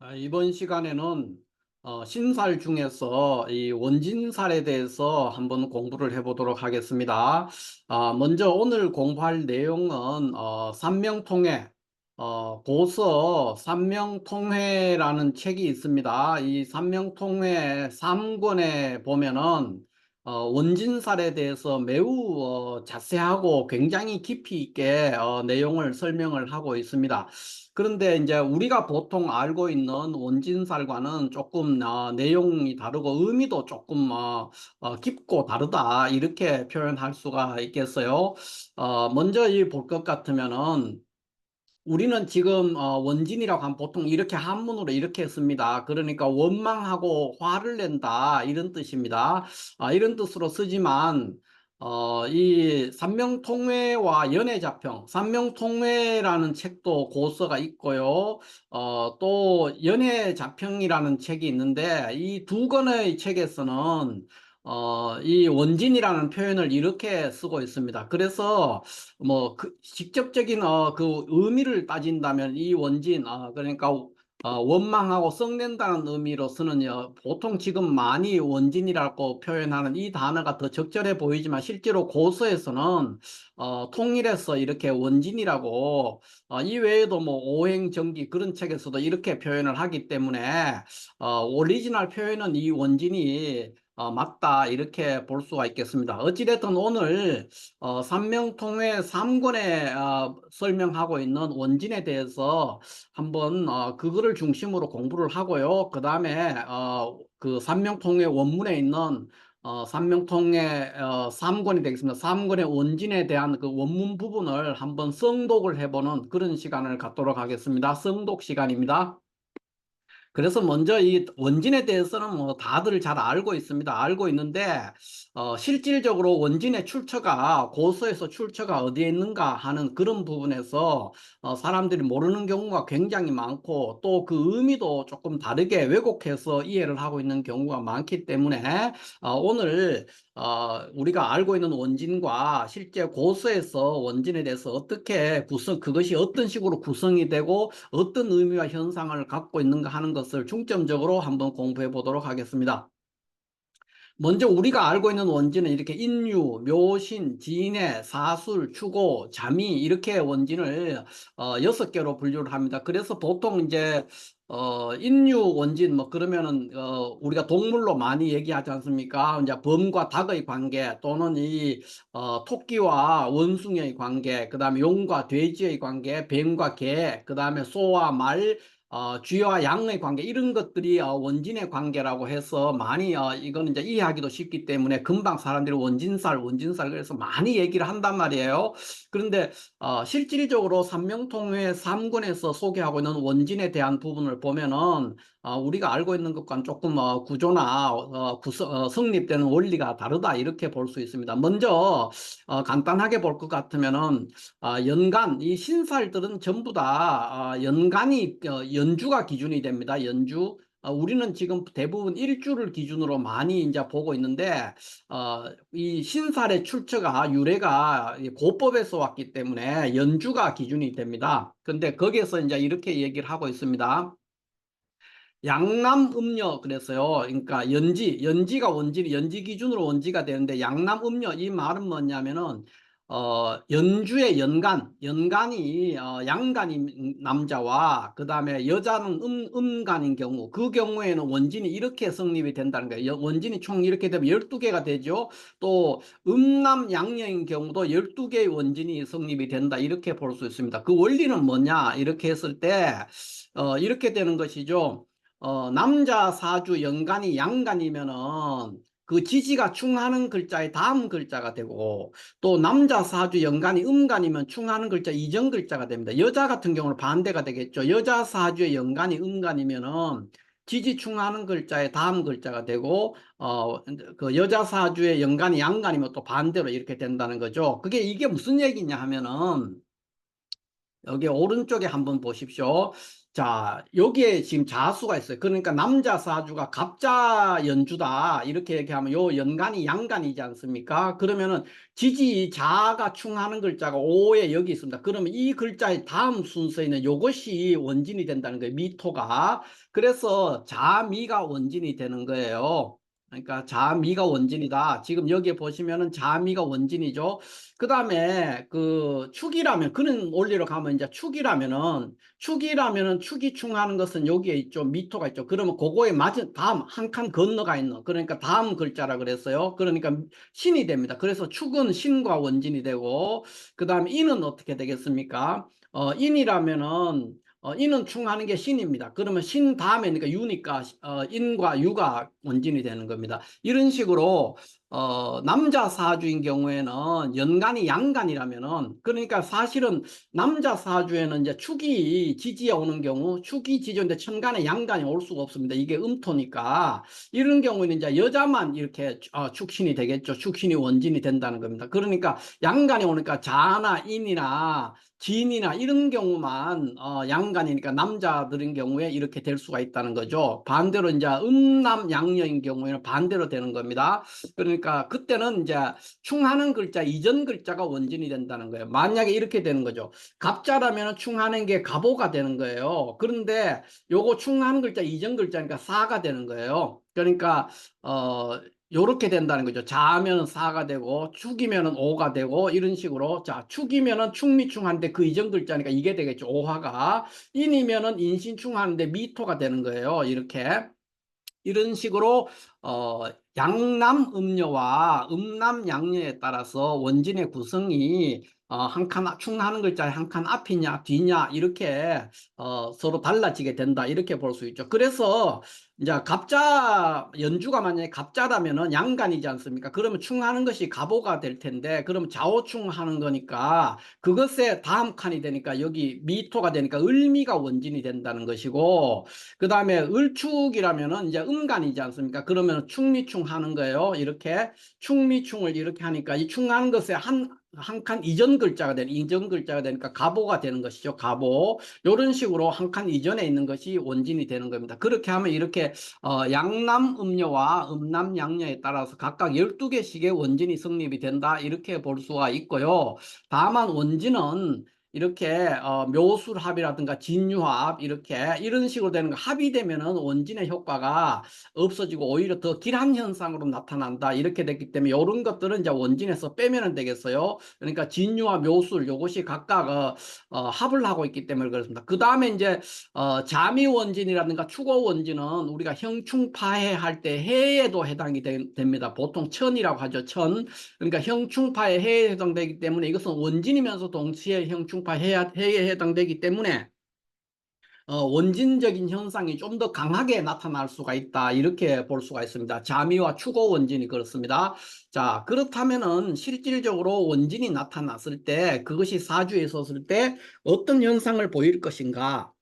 아, 이번 시간에는 어, 신살 중에서 이 원진살에 대해서 한번 공부를 해보도록 하겠습니다. 아, 먼저 오늘 공부할 내용은 어, 삼명통해, 어, 고서 삼명통해라는 책이 있습니다. 이 삼명통해 3권에 보면은 어, 원진 살에 대해서 매우 어, 자세하고 굉장히 깊이 있게 어, 내용을 설명을 하고 있습니다. 그런데 이제 우리가 보통 알고 있는 원진살과는 조금 어, 내용이 다르고 의미도 조금 어, 어, 깊고 다르다 이렇게 표현할 수가 있겠어요. 어, 먼저 이 볼 것 같으면은 우리는 지금 어, 원진이라고 하면 보통 이렇게 한문으로 이렇게 씁니다. 그러니까 원망하고 화를 낸다 이런 뜻입니다. 아, 이런 뜻으로 쓰지만 어, 이 삼명통회와 연애자평, 삼명통회라는 책도 고서가 있고요. 어, 또 연애자평이라는 책이 있는데 이 두 권의 책에서는 어, 이 원진이라는 표현을 이렇게 쓰고 있습니다. 그래서 뭐 그 직접적인 어, 그 의미를 따진다면 이 원진, 어, 그러니까 어, 원망하고 썩낸다는 의미로서는요, 보통 지금 많이 원진이라고 표현하는 이 단어가 더 적절해 보이지만 실제로 고서에서는 어, 통일해서 이렇게 원진이라고 어, 이 외에도 뭐 오행정기 그런 책에서도 이렇게 표현을 하기 때문에 어, 오리지널 표현은 이 원진이 어, 맞다 이렇게 볼 수가 있겠습니다. 어찌됐든 오늘 어, 삼명통회 3권에 어, 설명하고 있는 원진에 대해서 한번 어, 그거를 중심으로 공부를 하고요. 그 다음에 어, 그 삼명통회 원문에 있는 어, 삼명통의 어, 3권이 되겠습니다. 3권의 원진에 대한 그 원문 부분을 한번 성독을 해보는 그런 시간을 갖도록 하겠습니다. 성독 시간입니다. 그래서 먼저 이 원진에 대해서는 뭐 다들 잘 알고 있습니다. 알고 있는데 어, 실질적으로 원진의 출처가 고서에서 출처가 어디에 있는가 하는 그런 부분에서 어, 사람들이 모르는 경우가 굉장히 많고 또 그 의미도 조금 다르게 왜곡해서 이해를 하고 있는 경우가 많기 때문에 어, 오늘 어, 우리가 알고 있는 원진과 실제 고서에서 원진에 대해서 어떻게 구성, 그것이 어떤 식으로 구성이 되고 어떤 의미와 현상을 갖고 있는가 하는 것을 중점적으로 한번 공부해 보도록 하겠습니다. 먼저 우리가 알고 있는 원진은 이렇게 인유, 묘신, 진해, 사술, 추고, 자미 이렇게 원진을 어, 여섯 개로 분류를 합니다. 그래서 보통 이제 어, 인유 원진 뭐 그러면은 어, 우리가 동물로 많이 얘기하지 않습니까? 이제 범과 닭의 관계 또는 이 어, 토끼와 원숭이의 관계, 그다음에 용과 돼지의 관계, 뱀과 개, 그다음에 소와 말 어, 쥐와 양의 관계 이런 것들이 어, 원진의 관계라고 해서 많이 어, 이거는 이제 이해하기도 쉽기 때문에 금방 사람들이 원진살 원진살 그래서 많이 얘기를 한단 말이에요. 그런데 어, 실질적으로 삼명통회 3권에서 소개하고 있는 원진에 대한 부분을 보면은 어, 우리가 알고 있는 것과는 조금 어, 구조나 어, 구성, 어, 성립되는 원리가 다르다 이렇게 볼 수 있습니다. 먼저 어, 간단하게 볼 것 같으면은 어, 연간 이 신살들은 전부 다 어, 연간이 어, 연주가 기준이 됩니다. 연주. 어, 우리는 지금 대부분 일주를 기준으로 많이 이제 보고 있는데 어, 이 신살의 출처가 유래가 이 고법에서 왔기 때문에 연주가 기준이 됩니다. 근데 거기에서 이제 이렇게 얘기를 하고 있습니다. 양남 음녀 그랬어요. 그러니까 연지, 연지가 원지, 연지 기준으로 원지가 되는데 양남 음녀 이 말은 뭐냐면은 어, 연주의 연간, 연간이 어, 양간인 남자와 그 다음에 여자는 음, 음간인 경우 그 경우에는 원진이 이렇게 성립이 된다는 거예요. 여- 원진이 총 이렇게 되면 12개가 되죠. 또 음남 양녀인 경우도 12개의 원진이 성립이 된다 이렇게 볼 수 있습니다. 그 원리는 뭐냐 이렇게 했을 때 어, 이렇게 되는 것이죠. 어, 남자 사주 연간이 양간이면은 그 지지가 충하는 글자의 다음 글자가 되고 또 남자 사주 연간이 음간이면 충하는 글자 이전 글자가 됩니다. 여자 같은 경우는 반대가 되겠죠. 여자 사주의 연간이 음간이면은 지지 충하는 글자의 다음 글자가 되고 어 그 여자 사주의 연간이 양간이면 또 반대로 이렇게 된다는 거죠. 그게 이게 무슨 얘기냐 하면은 여기 오른쪽에 한번 보십시오. 자, 여기에 지금 자수가 있어요. 그러니까 남자 사주가 갑자 연주다. 이렇게 얘기하면 요 연간이 양간이지 않습니까? 그러면은 지지 자가 충하는 글자가 오에 여기 있습니다. 그러면 이 글자의 다음 순서에는 요것이 원진이 된다는 거예요. 미토가. 그래서 자미가 원진이 되는 거예요. 그러니까 자미가 원진이다. 지금 여기에 보시면은 자미가 원진이죠. 그 다음에 그 축이라면 그는 원리로 가면 이제 축이라면은 축이라면은 축이 충하는 것은 여기에 있죠. 미토가 있죠. 그러면 그거에 맞은 다음 한 칸 건너가 있는 그러니까 다음 글자라 그랬어요. 그러니까 신이 됩니다. 그래서 축은 신과 원진이 되고 그 다음에 인은 어떻게 되겠습니까? 어, 인이라면은 어, 인은 충하는 게 신입니다. 그러면 신 다음에 그러니까 유니까 어, 인과 유가 원진이 되는 겁니다. 이런 식으로 어, 남자 사주인 경우에는 연간이 양간이라면은 그러니까 사실은 남자 사주에는 이제 축이 지지에 오는 경우 축이 지지인데 천간에 양간이 올 수가 없습니다. 이게 음토니까 이런 경우에는 이제 여자만 이렇게 어, 축신이 되겠죠. 축신이 원진이 된다는 겁니다. 그러니까 양간이 오니까 자나 인이나 지인이나 이런 경우만 어, 양간이니까 남자들인 경우에 이렇게 될 수가 있다는 거죠. 반대로 이제 음남 양 녀인 경우에는 반대로 되는 겁니다. 그러니까 그때는 이제 충하는 글자 이전 글자가 원진이 된다는 거예요. 만약에 이렇게 되는 거죠. 갑자라면 충하는 게 갑오가 되는 거예요. 그런데 요거 충하는 글자 이전 글자니까 사가 되는 거예요. 그러니까 어 요렇게 된다는 거죠. 자면은 사가 되고 축이면은 오가 되고 이런 식으로 자 축이면은 충미충한데 그 이전 글자니까 이게 되겠죠. 오화가 인이면은 인신충하는데 미토가 되는 거예요. 이렇게 이런 식으로 어 양남 음녀와 음남 양녀에 따라서 원진의 구성이 어, 한칸 충나는 글자에 한 칸 앞이냐 뒤냐 이렇게 어, 서로 달라지게 된다 이렇게 볼 수 있죠. 그래서 이제 갑자 연주가 만약에 갑자라면은 양간이지 않습니까? 그러면 충하는 것이 갑오가 될 텐데 그러면 좌오충하는 거니까 그것에 다음 칸이 되니까 여기 미토가 되니까 을미가 원진이 된다는 것이고 그 다음에 을축이라면은 이제 음간이지 않습니까? 그러면 충미충 하는 거예요. 이렇게 충미충을 이렇게 하니까 이 충하는 것에 한 한 칸 이전 글자가 되는 이전 글자가 되니까 가보가 되는 것이죠. 가보. 이런 식으로 한 칸 이전에 있는 것이 원진이 되는 겁니다. 그렇게 하면 이렇게 어, 양남 음녀와 음남 양녀에 따라서 각각 12개씩의 원진이 성립이 된다. 이렇게 볼 수가 있고요. 다만 원진은 이렇게 어, 묘술합이라든가 진유합 이렇게 이런 식으로 되는 거 합이 되면은 원진의 효과가 없어지고 오히려 더 길한 현상으로 나타난다. 이렇게 됐기 때문에 이런 것들은 이제 원진에서 빼면은 되겠어요. 그러니까 진유와 묘술 요것이 각각 어, 어, 합을 하고 있기 때문에 그렇습니다. 그 다음에 이제 어, 자미 원진이라든가 추고 원진은 우리가 형충파해 할 때 해에도 해당이 되, 됩니다. 보통 천이라고 하죠 천. 그러니까 형충파에 해에 해당되기 때문에 이것은 원진이면서 동시에 형충 충파 해에 해당되기 때문에 어, 원진적인 현상이 좀 더 강하게 나타날 수가 있다 이렇게 볼 수가 있습니다. 자미와 추고 원진이 그렇습니다. 자 그렇다면은 실질적으로 원진이 나타났을 때 그것이 사주에 있었을 때 어떤 현상을 보일 것인가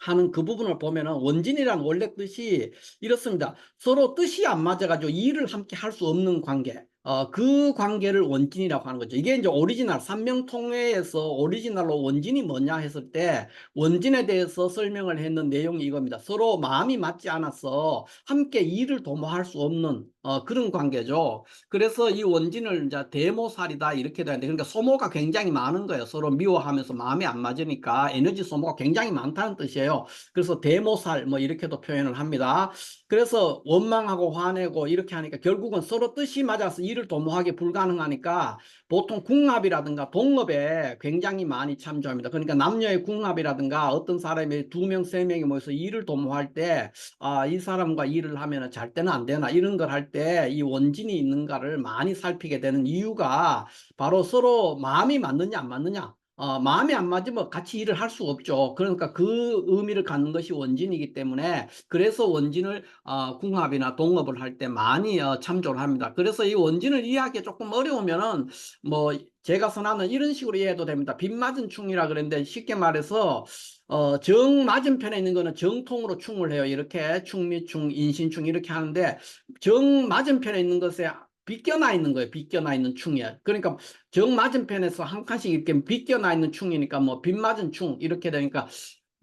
하는 그 부분을 보면은 원진이란 원래 뜻이 이렇습니다. 서로 뜻이 안 맞아가지고 일을 함께 할 수 없는 관계. 어, 그 관계를 원진이라고 하는 거죠. 이게 이제 오리지널, 삼명통회에서 오리지널로 원진이 뭐냐 했을 때 원진에 대해서 설명을 했는 내용이 이겁니다. 서로 마음이 맞지 않아서 함께 일을 도모할 수 없는 어, 그런 관계죠. 그래서 이 원진을 이제 대모살이다 이렇게 되는데 그러니까 소모가 굉장히 많은 거예요. 서로 미워하면서 마음이 안 맞으니까 에너지 소모가 굉장히 많다는 뜻이에요. 그래서 대모살 뭐 이렇게도 표현을 합니다. 그래서 원망하고 화내고 이렇게 하니까 결국은 서로 뜻이 맞아서 일을 도모하기 불가능하니까 보통 궁합이라든가 동업에 굉장히 많이 참조합니다. 그러니까 남녀의 궁합이라든가 어떤 사람이 두 명, 세 명이 모여서 일을 도모할 때, 아, 이 사람과 일을 하면 잘 때는 안 되나 이런 걸할 때 이 원진이 있는가를 많이 살피게 되는 이유가 바로 서로 마음이 맞느냐 안 맞느냐 어, 마음이 안 맞으면 같이 일을 할 수 없죠. 그러니까 그 의미를 갖는 것이 원진이기 때문에 그래서 원진을 어, 궁합이나 동업을 할 때 많이 어, 참조를 합니다. 그래서 이 원진을 이해하기 조금 어려우면은 뭐 제가 선하는 이런 식으로 이해해도 됩니다. 빗맞은 충이라 그랬는데 쉽게 말해서 어, 정 맞은편에 있는 거는 정통으로 충을 해요. 이렇게 충미충, 인신충 이렇게 하는데 정 맞은편에 있는 것에 빗겨나 있는 거예요. 빗겨나 있는 충이야. 그러니까 정 맞은편에서 한 칸씩 이렇게 빗겨나 있는 충이니까 뭐 빗 맞은 충 이렇게 되니까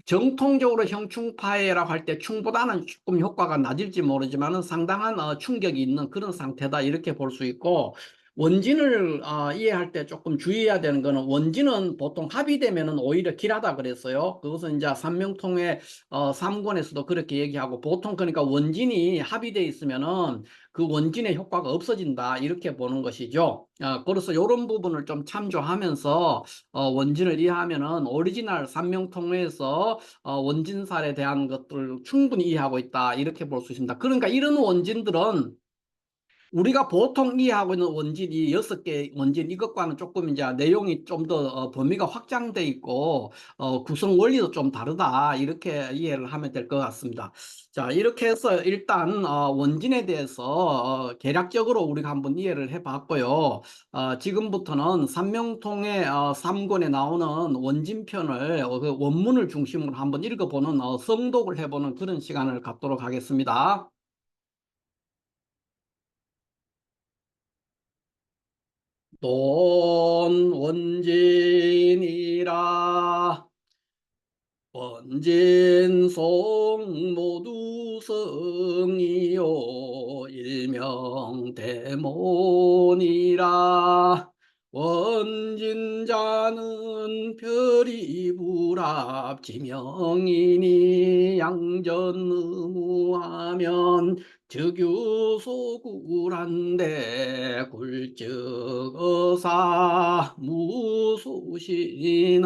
정통적으로 형충파해라고 할 때 충보다는 조금 효과가 낮을지 모르지만 은 상당한 어, 충격이 있는 그런 상태다 이렇게 볼 수 있고 원진을 어, 이해할 때 조금 주의해야 되는 거는 원진은 보통 합의되면은 오히려 길하다 그랬어요. 그것은 이제 삼명통의 어, 삼권에서도 그렇게 얘기하고 보통 그러니까 원진이 합의돼 있으면은 그 원진의 효과가 없어진다 이렇게 보는 것이죠. 어, 그래서 이런 부분을 좀 참조하면서 어, 원진을 이해하면은 오리지널 삼명통에서 어, 원진살에 대한 것들을 충분히 이해하고 있다 이렇게 볼 수 있습니다. 그러니까 이런 원진들은 우리가 보통 이해하고 있는 원진 이 여섯 개 원진 이것과는 조금 이제 내용이 좀더 어, 범위가 확장돼 있고 어, 구성 원리도 좀 다르다 이렇게 이해를 하면 될 것 같습니다. 자 이렇게 해서 일단 어, 원진에 대해서 어, 개략적으로 우리가 한번 이해를 해봤고요. 어, 지금부터는 삼명통의 어, 3권에 나오는 원진편을 어, 그 원문을 중심으로 한번 읽어보는 어, 성독을 해보는 그런 시간을 갖도록 하겠습니다. 돈 원진이라. 원진송 모두 성이요 일명 대몬이라. 원진자는 별이 불합 지명이니 양전의무하면 즉유소굴한데 굴적어사 무소신하고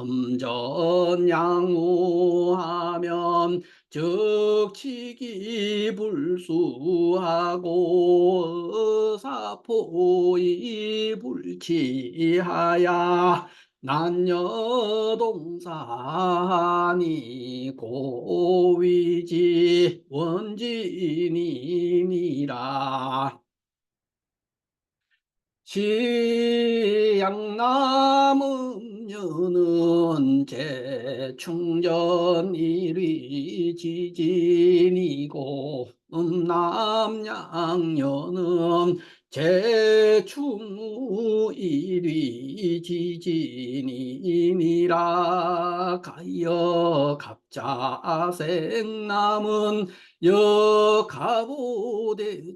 음전양무하면 적치기 불수하고 사포이 불치하야 난여동산이 고위지 원진이니라. 시양남은 여는 재충전 일위 지진이고 음남양여는 재충무 일위 지진이니라 가여 갑자생 남은 여가보대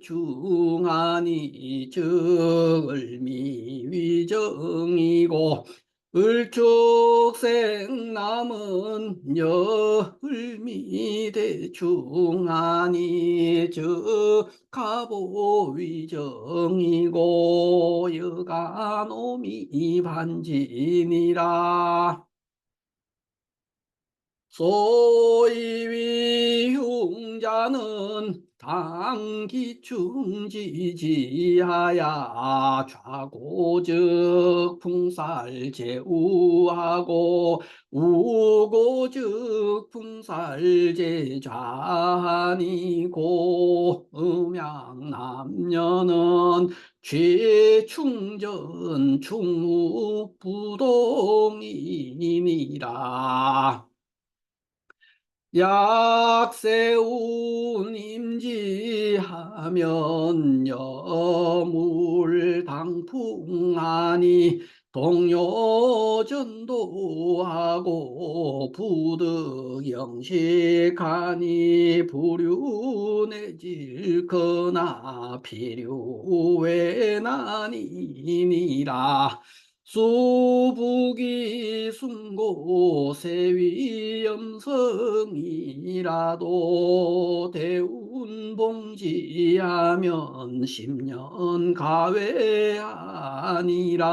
중하니 즉을미 위정이고 을축생 남은 여을미대중하니 즉 가보위정이고 여가노미 반진이라 소이위 흉자는 당기충지지하야 좌고즉 풍살제우하고 우고즉 풍살제 좌니고 음양남녀는 최충전 충무부동이니라 약세운 임지하면 여물 당풍하니 동요전도하고 부득영식하니 부류내질거나 필요외난이니라. 수북이 순고 세 위염성이라도 대운봉지하면 십년 가외 아니라.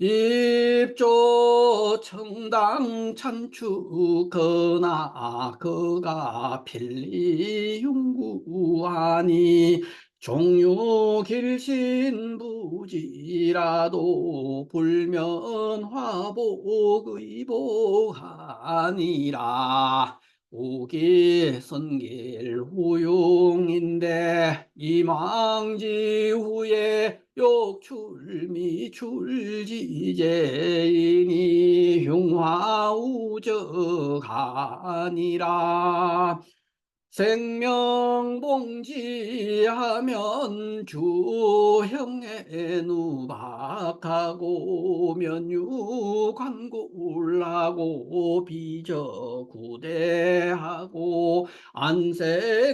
입조 청당 찬축거나 그가 필리 흉구하니 종유 길신부지라도 불면 화복의복하니라. 오기 선길 후용인데 이망지 후에 욕출미 출지제이니 흉화우적하니라 생명봉지하면 주형에 누박하고 면유관골하고 비저구대하고 안생위각하고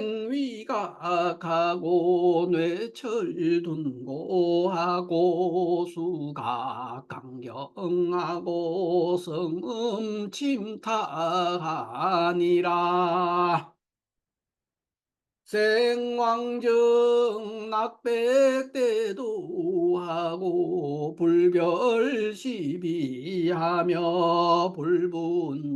뇌철둔고하고 수각강경하고 성음침타하니라 생왕정 낙백대도 하고 불별시비하며 불분양선하고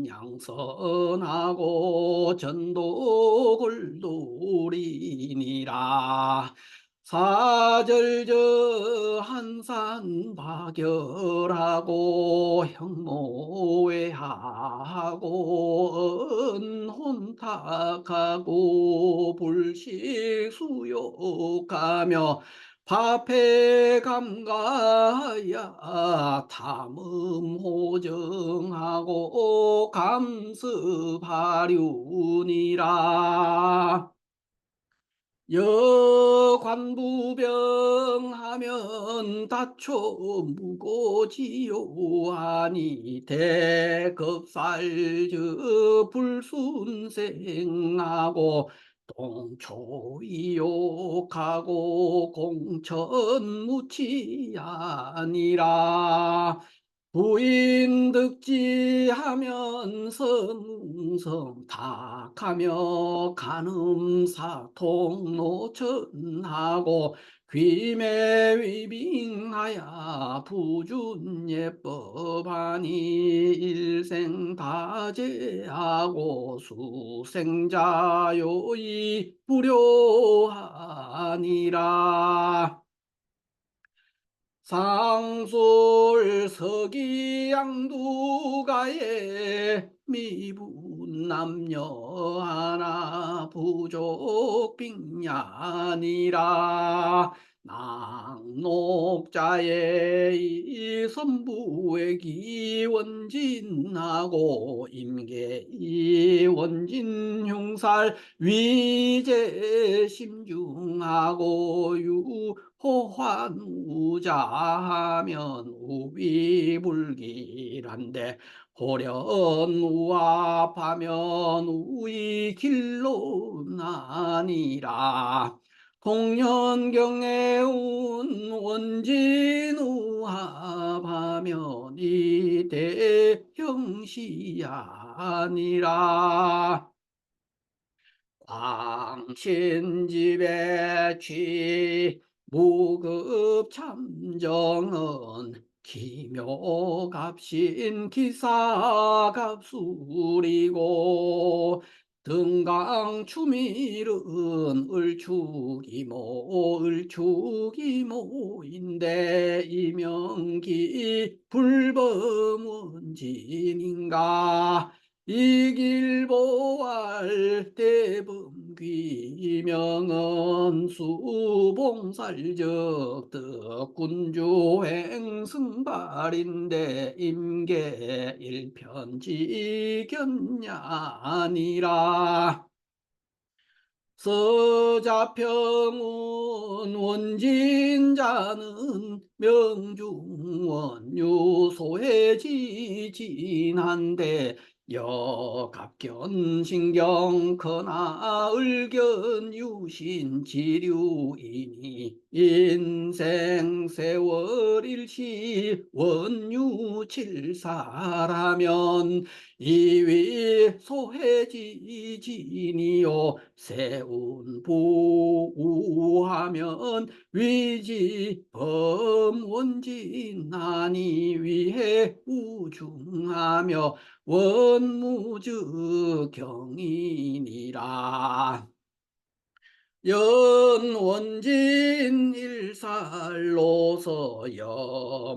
전도골돌이니라 사절저 한산바결하고 형모외하고 은혼탁하고 불식 수욕하며 파패 감가야 탐음 호정하고 감습하륜이라 여관부병하면 다초 무고지요하니 대급살저 불순생하고 동초이욕하고 공천무치 아니라 부인 득지하면 성성 탁하며 간음사 통 노천하고 귀매 위빙하야 부준예법하니 일생다제하고 수생자요이 불효하니라 상솔 서기양두가에 미분 남녀 하나 부족 빙야니라. 낭록자의 이 선부의 기원진하고 임계 이 원진 흉살 위제 심중하고 유 호환 우자하면 우비불길한데 호련 우압하면 우이 길로 나니라. 공연경에 운 원진 우합하면 이대 형시아니라. 광신집에 취 무급 참정은 기묘갑신 기사갑술이고 등강추밀은 을축이모 을축이모인데 이명기 불범원진인가? 이길보 대범귀명은 수봉살적 덕군주행 승발인데 임계 일편지견냐니라. 서자평은 원진자는 명중원 유소해지진한데 여갑견 신경 거나 을견 유신 지류이니 인생 세월 일시 원유 칠사라면 이위 소해지진이요. 세운 부우하면 위지 범원진하니 위해 우중하며 원무즈 경이니라 연원진 일살로서 여망겁양인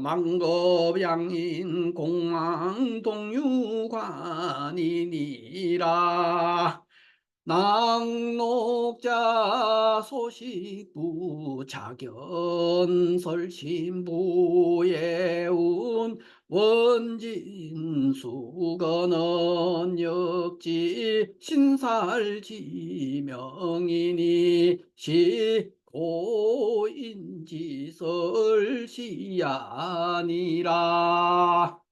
공왕동유관이니라. 낭록자 소식부 자견설 신부의 운 원진수건은 역지 신살지명이니 시고인지설시아니라